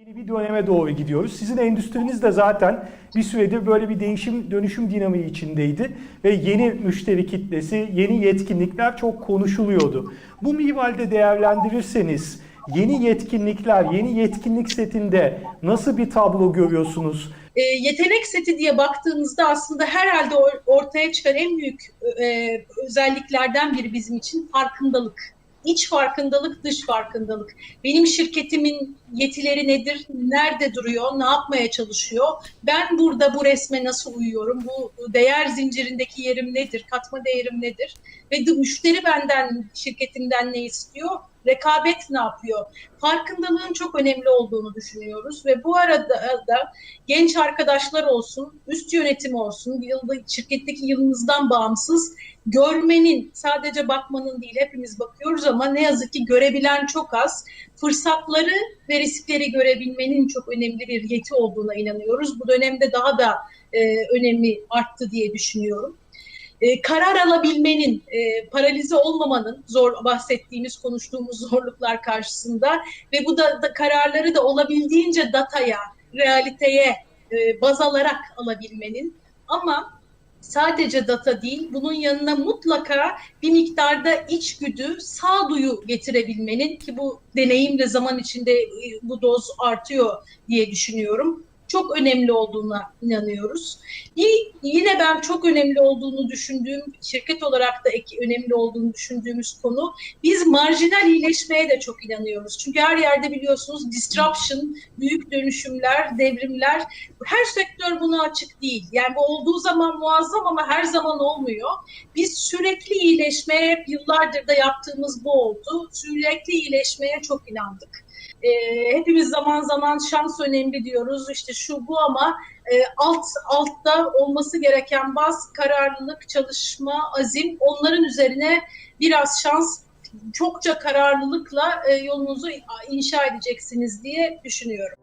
Yeni bir döneme doğru gidiyoruz. Sizin endüstriniz de zaten bir süredir böyle bir değişim dönüşüm dinamiği içindeydi ve yeni müşteri kitlesi, yeni yetkinlikler çok konuşuluyordu. Bu minvalde değerlendirirseniz yeni yetkinlikler, yeni yetkinlik setinde nasıl bir tablo görüyorsunuz? E, yetenek seti diye baktığınızda aslında herhalde or- ortaya çıkan en büyük e, özelliklerden biri bizim için farkındalık. İç farkındalık, dış farkındalık. Benim şirketimin yetileri nedir? Nerede duruyor? Ne yapmaya çalışıyor? Ben burada bu resme nasıl uyuyorum? Bu değer zincirindeki yerim nedir? Katma değerim nedir? Ve müşteri benden, şirketimden ne istiyor? Rekabet ne yapıyor? Farkındalığın çok önemli olduğunu düşünüyoruz ve bu arada da genç arkadaşlar olsun, üst yönetim olsun, yılda, şirketteki yılınızdan bağımsız görmenin, sadece bakmanın değil hepimiz bakıyoruz ama ne yazık ki görebilen çok az. Fırsatları ve riskleri görebilmenin çok önemli bir yeti olduğuna inanıyoruz. Bu dönemde daha da e, önemi arttı diye düşünüyorum. E, karar alabilmenin, e, paralize olmamanın, zor bahsettiğimiz, konuştuğumuz zorluklar karşısında ve bu da, da kararları da olabildiğince dataya, realiteye e, baz alarak alabilmenin ama sadece data değil, bunun yanına mutlaka bir miktarda içgüdü, sağduyu getirebilmenin ki bu deneyimle zaman içinde e, bu doz artıyor diye düşünüyorum. Çok önemli olduğuna inanıyoruz. Yine ben çok önemli olduğunu düşündüğüm, şirket olarak da önemli olduğunu düşündüğümüz konu, biz marjinal iyileşmeye de çok inanıyoruz. Çünkü her yerde biliyorsunuz disruption, büyük dönüşümler, devrimler, her sektör buna açık değil. Yani bu olduğu zaman muazzam ama her zaman olmuyor. Biz sürekli iyileşmeye, yıllardır da yaptığımız bu oldu. Sürekli iyileşmeye çok inandık. Ee, hepimiz zaman zaman şans önemli diyoruz. İşte şu bu ama e, alt altta olması gereken baz, kararlılık, çalışma, azim onların üzerine biraz şans, çokça kararlılıkla e, yolunuzu inşa edeceksiniz diye düşünüyorum.